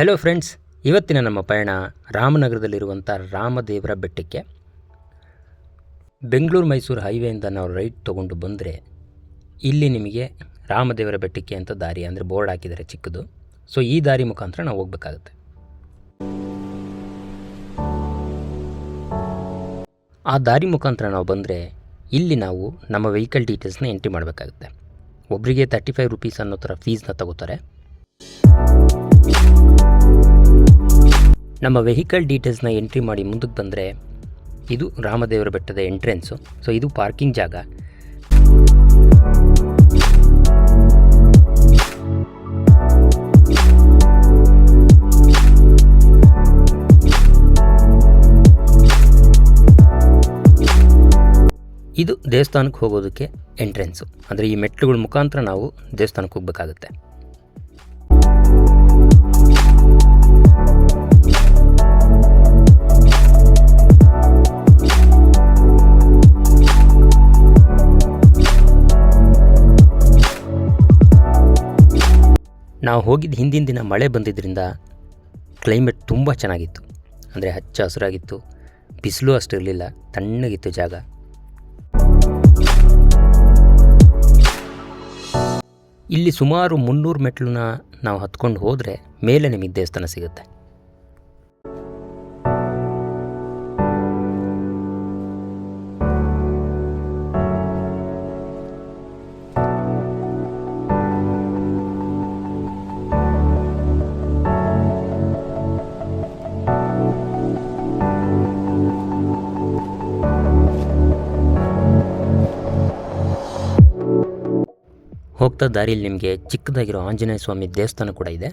Hello friends ಇವತ್ತಿನ ನಮ್ಮ ಪಯಣ ರಾಮನಗರದಲ್ಲಿರುವಂಥ ರಾಮದೇವರ ಬೆಟ್ಟಕ್ಕೆ. ಬೆಂಗಳೂರು ಮೈಸೂರು ಹೈವೇಯಿಂದ ನಾವು ರೈಟ್ ತೊಗೊಂಡು ಬಂದರೆ ಇಲ್ಲಿ ನಿಮಗೆ ರಾಮದೇವರ ಬೆಟ್ಟಕ್ಕೆ ಅಂತ ದಾರಿ ಅಂದರೆ ಬೋರ್ಡ್ ಹಾಕಿದ್ದಾರೆ ಚಿಕ್ಕದು. ಸೊ ಈ ದಾರಿ ಮುಖಾಂತರ ನಾವು ಹೋಗಬೇಕಾಗುತ್ತೆ. ಆ ದಾರಿ ಮುಖಾಂತರ ನಾವು ಬಂದರೆ ಇಲ್ಲಿ ನಾವು ನಮ್ಮ ವೆಹಿಕಲ್ ಡೀಟೇಲ್ಸ್ನ ಎಂಟ್ರಿ ಮಾಡಬೇಕಾಗುತ್ತೆ. ಒಬ್ಬರಿಗೆ ತರ್ಟಿ ಫೈವ್ ರುಪೀಸ್ ಅನ್ನೋ ಥರ ಫೀಸ್ನ ತಗೋತಾರೆ. ನಮ್ಮ ವೆಹಿಕಲ್ ಡೀಟೇಲ್ಸ್ನ ಎಂಟ್ರಿ ಮಾಡಿ ಮುಂದಕ್ಕೆ ಬಂದರೆ ಇದು ರಾಮದೇವರ ಬೆಟ್ಟದ ಎಂಟ್ರೆನ್ಸು ಸೊ ಇದು ಪಾರ್ಕಿಂಗ್ ಜಾಗ. ಇದು ದೇವಸ್ಥಾನಕ್ಕೆ ಹೋಗೋದಕ್ಕೆ ಎಂಟ್ರೆನ್ಸು ಅಂದರೆ ಈ ಮೆಟ್ಲುಗಳ ಮುಖಾಂತರ ನಾವು ದೇವಸ್ಥಾನಕ್ಕೆ ಹೋಗಬೇಕಾಗುತ್ತೆ. ನಾವು ಹೋಗಿದ್ದ ಹಿಂದಿನ ದಿನ ಮಳೆ ಬಂದಿದ್ದರಿಂದ ಕ್ಲೈಮೇಟ್ ತುಂಬ ಚೆನ್ನಾಗಿತ್ತು. ಅಂದರೆ ಹಚ್ಚ ಹಸಿರಾಗಿತ್ತು. ಬಿಸಿಲು ಅಷ್ಟು ಇರಲಿಲ್ಲ ತಣ್ಣಗಿತ್ತು ಜಾಗ. ಇಲ್ಲಿ ಸುಮಾರು ಮುನ್ನೂರು ಮೆಟ್ಲನ್ನ ನಾವು ಹತ್ಕೊಂಡು ಹೋದರೆ ಮೇಲೆ ನಿಮಗೆ ದೇವಸ್ಥಾನ ಸಿಗುತ್ತೆ. ಹೋಗ್ತಾ ದಾರಿಯಲ್ಲಿ ನಿಮಗೆ ಚಿಕ್ಕದಾಗಿರೋ ಆಂಜನೇಯ ಸ್ವಾಮಿ ದೇವಸ್ಥಾನ ಕೂಡ ಇದೆ.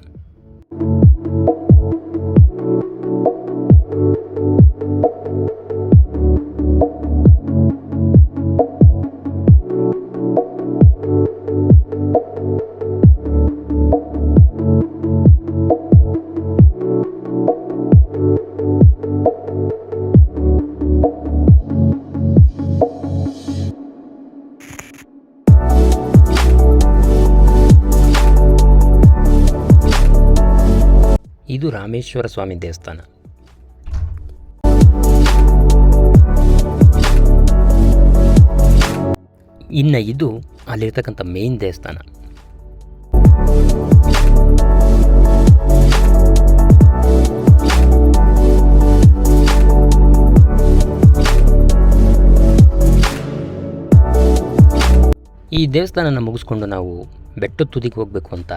ಇದು ರಾಮೇಶ್ವರ ಸ್ವಾಮಿ ದೇವಸ್ಥಾನ. ಇನ್ನು ಇದು ಅಲ್ಲಿರ್ತಕ್ಕಂಥ ಮೇನ್ ದೇವಸ್ಥಾನ. ಈ ದೇವಸ್ಥಾನನ ಮುಗಿಸ್ಕೊಂಡು ನಾವು ಬೆಟ್ಟದ ತುದಿಗೆ ಹೋಗಬೇಕು ಅಂತ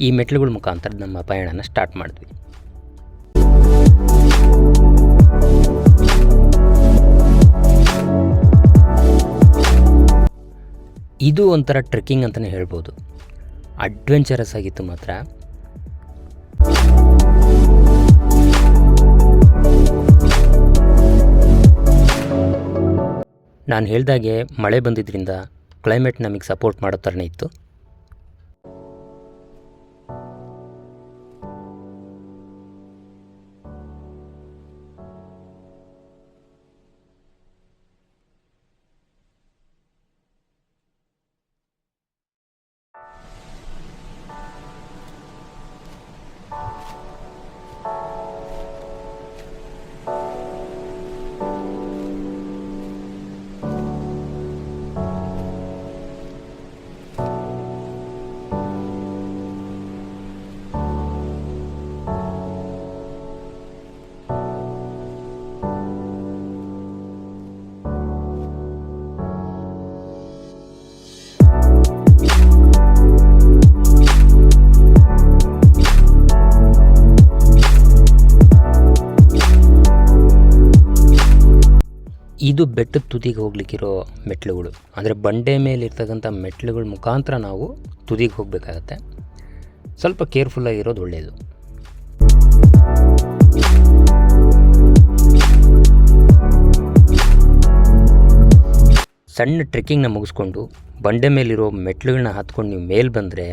ಈ ಮೆಟ್ಲುಗಳ ಮುಖಾಂತರ ನಮ್ಮ ಪಯಣನ ಸ್ಟಾರ್ಟ್ ಮಾಡಿದ್ವಿ. ಇದು ಒಂಥರ ಟ್ರೆಕ್ಕಿಂಗ್ ಅಂತಲೇ ಹೇಳ್ಬೋದು. ಅಡ್ವೆಂಚರಸ್ ಆಗಿತ್ತು ಮಾತ್ರ. ನಾನು ಹೇಳ್ದಾಗೆ ಮಳೆ ಬಂದಿದ್ದರಿಂದ ಕ್ಲೈಮೇಟ್ ನಮಗೆ ಸಪೋರ್ಟ್ ಮಾಡೋ ಥರನೇ ಇತ್ತು. ಇದು ಬೆಟ್ಟದ ತುದಿಗೆ ಹೋಗ್ಲಿಕ್ಕಿರೋ ಮೆಟ್ಲುಗಳು. ಅಂದರೆ ಬಂಡೆ ಮೇಲೆ ಇರ್ತಕ್ಕಂಥ ಮೆಟ್ಲುಗಳ ಮುಖಾಂತರ ನಾವು ತುದಿಗೆ ಹೋಗಬೇಕಾಗತ್ತೆ. ಸ್ವಲ್ಪ ಕೇರ್ಫುಲ್ಲಾಗಿರೋದು ಒಳ್ಳೆಯದು ಸಣ್ಣ ಟ್ರೆಕ್ಕಿಂಗ್ನ ಮುಗಿಸ್ಕೊಂಡು ಬಂಡೆ ಮೇಲಿರೋ ಮೆಟ್ಲುಗಳನ್ನ ಹತ್ಕೊಂಡು ನೀವು ಮೇಲೆ ಬಂದರೆ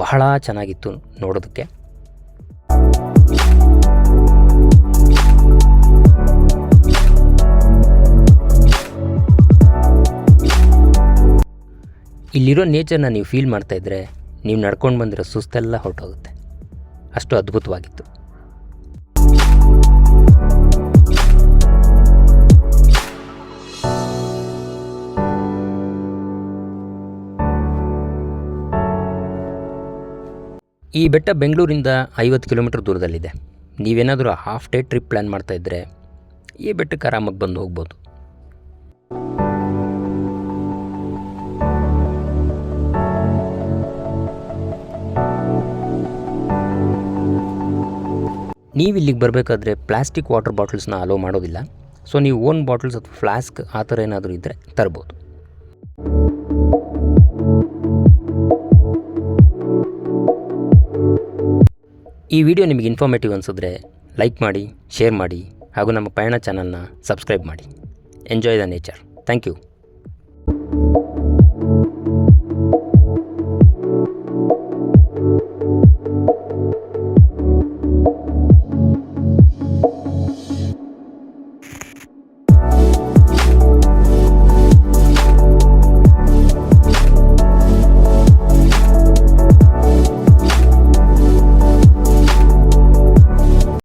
ಬಹಳ ಚೆನ್ನಾಗಿತ್ತು ನೋಡೋದಕ್ಕೆ. ಇಲ್ಲಿರೋ ನೇಚರ್ನ ನೀವು ಫೀಲ್ ಮಾಡ್ತಾ ಮಾಡ್ತಾಯಿದ್ರೆ ನೀವು ನಡ್ಕೊಂಡು ಬಂದಿರೋ ಸುಸ್ತೆಲ್ಲ ಹೊರಟೋಗುತ್ತೆ. ಅಷ್ಟು ಅದ್ಭುತವಾಗಿತ್ತು. ಈ ಬೆಟ್ಟ ಬೆಂಗಳೂರಿಂದ ಐವತ್ತು ಕಿಲೋಮೀಟ್ರ್ ದೂರದಲ್ಲಿದೆ. ನೀವೇನಾದರೂ ಹಾಫ್ ಡೇ ಟ್ರಿಪ್ ಪ್ಲ್ಯಾನ್ ಮಾಡ್ತಾಯಿದ್ರೆ ಈ ಬೆಟ್ಟಕ್ಕೆ ಆರಾಮಾಗಿ ಬಂದು ಹೋಗ್ಬೋದು. ನೀವು ಇಲ್ಲಿಗೆ ಬರಬೇಕಾದ್ರೆ ಪ್ಲಾಸ್ಟಿಕ್ ವಾಟರ್ ಬಾಟಲ್ಸ್ನ ಅಲೋ ಮಾಡೋದಿಲ್ಲ. ಸೊ, ನೀವು ಓನ್ ಬಾಟಲ್ಸ್ ಅಥವಾ ಫ್ಲಾಸ್ಕ್ ಆ ಥರ ಏನಾದರೂ ಇದ್ದರೆ ತರ್ಬೋದು. ಈ ವಿಡಿಯೋ ನಿಮಗೆ ಇನ್ಫಾರ್ಮೇಟಿವ್ ಅನಿಸಿದ್ರೆ ಲೈಕ್ ಮಾಡಿ ಶೇರ್ ಮಾಡಿ ಹಾಗೂ ನಮ್ಮ ಪಯಣ ಚಾನಲ್ನ ಸಬ್ಸ್ಕ್ರೈಬ್ ಮಾಡಿ. Enjoy the nature thank you